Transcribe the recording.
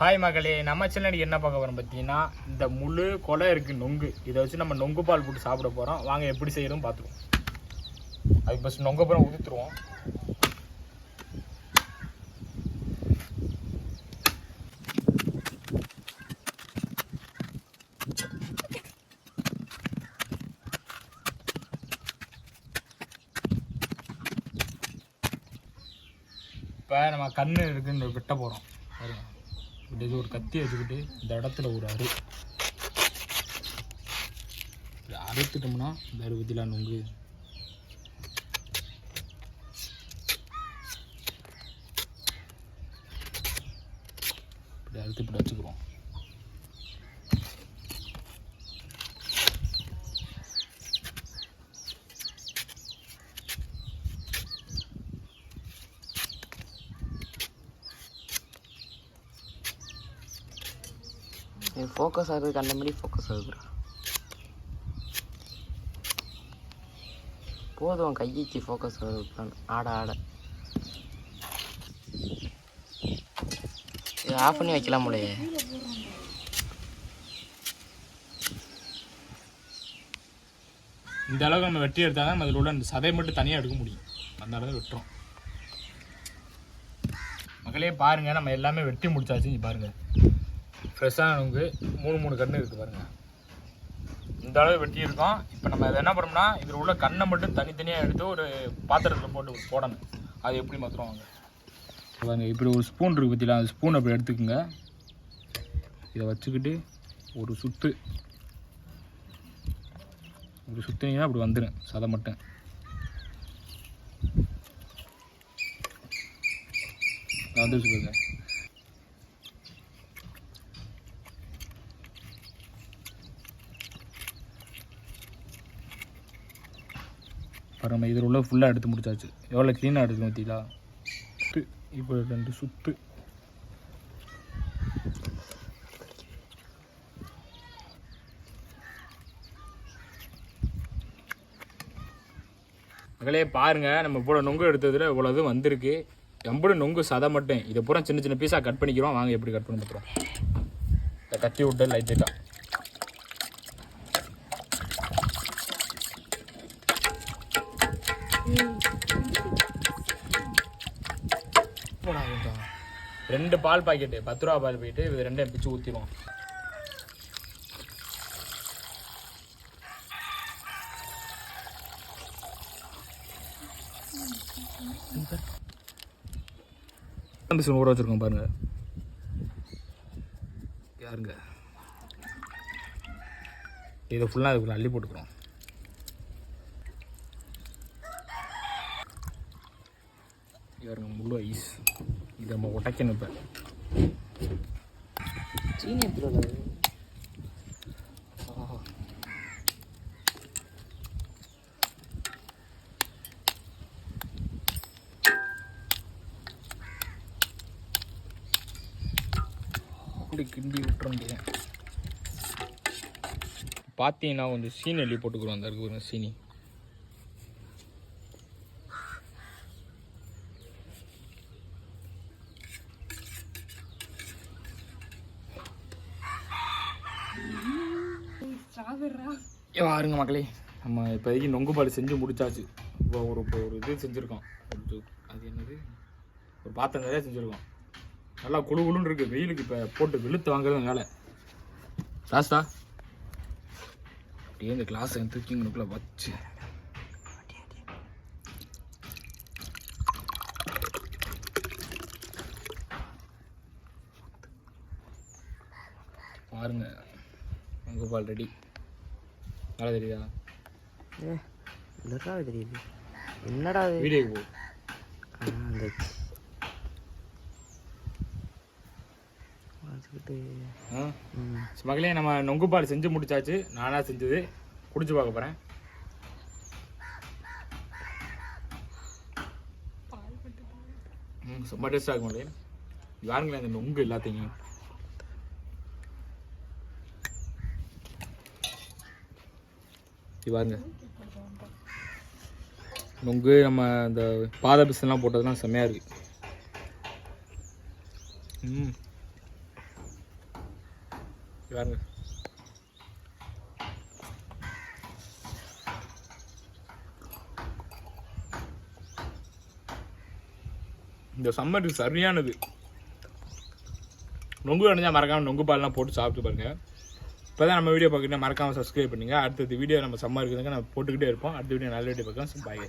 Hi மகளே. நம்ம சேனலுக்கு என்ன பார்க்க வரோம் பார்த்தீங்கன்னா இந்த முழு கொலை இருக்குது நொங்கு. இதை வச்சு நம்ம நொங்கு பால் போட்டு சாப்பிட போகிறோம் வாங்க எப்படி செய்யறோம் பார்த்துருவோம் அதுக்கு ஃபஸ்ட் நொங்க அப்புறம் ஊற்றுருவோம் இப்போ நம்ம கண்ணு இருக்குன்னு வெட்ட போகிறோம் பாருங்க இது ஒரு கத்தி வச்சுக்கிட்டு இந்த இடத்துல ஒரு அரு அறுத்துட்டோம்னா இந்த அறுபத்திலாம் நொங்கு. இப்படி அறுத்து இப்படி வச்சுக்கிறோம். ஃபோக்கஸ் ஆகுது கண்ட மாதிரி ஃபோக்கஸ் ஆகுது போதும் கைக்கு ஃபோக்கஸ் ஆகுது ஆட ஆட. இது ஆஃப் பண்ணி வைக்கலாம் முடியே இந்த அளவுக்கு நம்ம வெட்டி எடுத்தால் தான் அதில் உள்ள அந்த சதை மட்டும் தனியாக எடுக்க முடியும். அந்த அளவு வெட்டுறோம். மக்களே பாருங்க நம்ம எல்லாமே வெட்டி முடிச்சாச்சு பாருங்கள் ஃப்ரெஷ்ஷான நுங்கு மூணு மூணு கன்று இருக்குது பாருங்கள் இந்த அளவு வெட்டி இருக்கோம் இப்போ நம்ம அதை என்ன பண்ணோம்னா இதில் உள்ள கண்ணை மட்டும் தனித்தனியாக எடுத்து ஒரு பாத்திரத்தில் போட்டு போடணும். அது எப்படி மாத்திரம் வாங்க பாருங்க இப்படி ஒரு ஸ்பூன் இருக்குது பற்றிலாம் அந்த ஸ்பூன் அப்படி எடுத்துக்கோங்க. இதை வச்சுக்கிட்டு ஒரு சுத்து. இப்படி சுற்றினீங்கன்னா அப்படி வந்துடும் சதை மட்டும். வந்துருச்சு பாருங்க. பாருங்க இதில் உள்ள ஃபுல்லாக எடுத்து முடிச்சாச்சு. எவ்வளோ க்ளீனாக எடுத்து பார்த்தீங்களா? சுத்து. இப்போ ரெண்டு சுத்து. மகளே பாருங்க நம்ம இவ்வளோ நொங்கு எடுத்ததில் இவ்வளோ இது வந்திருக்கு. எம்படி நொங்கு சதை மட்டும். இதை பூரா சின்ன சின்ன பீஸாக கட் பண்ணிக்கிறோம். வாங்க எப்படி கட் பண்ணி பார்க்குறோம் கத்தி விட்டு லைட்டாக ரெண்டு பால் பாக்கெட்டு பத்து ரூபா பால் போயிட்டு இது ரெண்டையும் பிச்சு ஊற்றிடுவோம் பிசு ஊற வச்சுருக்கோம் பாருங்க. யாருங்க இதை ஃபுல்லாக அதுக்குள்ள அள்ளி போட்டுக்கிறோம். யாருங்க முழு ஐஸ். இதை நம்ம உடைக்கணும் இப்போ. சீனி அப்படி கிண்டி விட்டுற வேண்டியது பார்த்தீங்கன்னா கொஞ்சம் சீனி அள்ளி போட்டுக்கிறோம் அந்த இருக்கு சீனி. பாருங்க மக்களே. நம்ம இப்போதைக்கு நொங்கு பால் செஞ்சு முடிச்சாச்சு. இப்போ ஒரு இப்போ ஒரு இது செஞ்சுருக்கோம். அது என்னது? ஒரு பாத்திரம் நிறையா செஞ்சுருக்கோம். நல்லா குழு குளுன்னு இருக்குது வெயிலுக்கு இப்போ போட்டு வெளுத்து வாங்குறது வேலை. லாஸ்டா அப்படியே இந்த கிளாஸ் தூக்கி இங்கனுக்குள்ள வச்சு. பாருங்க. நொங்கு பால் ரெடி நல்லா தெரியுதா? ஏ என்னடா தெரியுது என்னடா இது? வீடியோக்கு போ. மகளே நம்ம நொங்கு பால் செஞ்சு முடிச்சாச்சு. நானாக செஞ்சது. குடிச்சு பார்க்க போகிறேன் ம் ரொம்ப டேஸ்டாக இருக்கும் மகளே யாருங்களேன் அந்த நொங்கு எல்லாத்தையும்? இது பாருங்க நொங்கு நம்ம இந்த பாத பிசன்லாம் போட்டதெல்லாம் செம்மையாக இருக்கு. ம். பாருங்க இந்த சம்மருக்கு சரியானது. நொங்கு அடைஞ்சா மறக்காம நொங்கு பால்லாம் போட்டு சாப்பிட்டு பாருங்க. இப்போ தான் நம்ம வீடியோ பார்க்குறீங்க மறக்காம சப்ஸ்கிரைப் பண்ணுங்கள் அடுத்தது வீடியோ நம்ம சம்மர் இருக்குதுங்க நம்ம போட்டுக்கிட்டே இருப்போம். அடுத்த வீடியோ நல்ல வீடியோ பார்க்கலாம். பாய்